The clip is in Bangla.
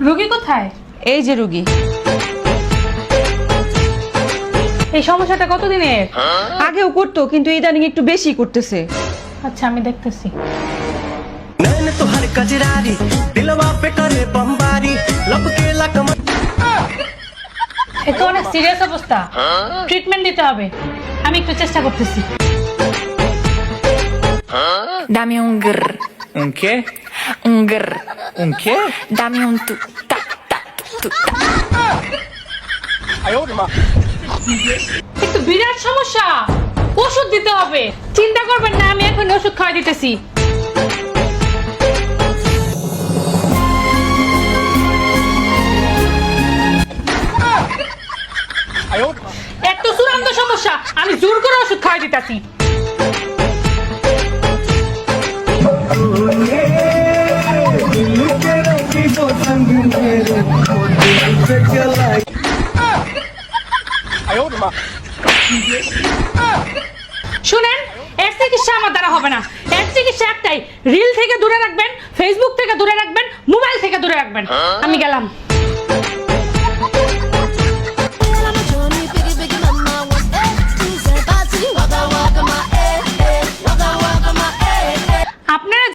রুগী কোথায় এই যে রুগী এই সমস্যাটা কতদিনের আগেও করতো কিন্তু ইদানিং একটু বেশি করতেছে আচ্ছা আমি দেখতেছি नैन तुहर कजरारी दिलवा पे करे बमबारी लपके ला कमर এ তো অনেক সিরিয়াস অবস্থা ট্রিটমেন্ট দিতে হবে আমি একটু চেষ্টা করতেছি Dame un grr, Un qué? un grr. Un qué? Dame un tu, ta, ta, tu, ta. একটু বিরাট সমস্যা। ওষুধ দিতে হবে। চিন্তা করবেন না আমি এখন ওষুধ খাওয়া দিতেছি। একটু চূড়ান্ত সমস্যা আমি জোর করে ওষুধ খাওয়া দিতেছি। শুনেন, এর চিকিৎসা আমার দ্বারা হবে না। এর চিকিৎসা একটাই রিল থেকে দূরে রাখবেন ফেসবুক থেকে দূরে রাখবেন মোবাইল থেকে দূরে রাখবেন। আমি গেলাম।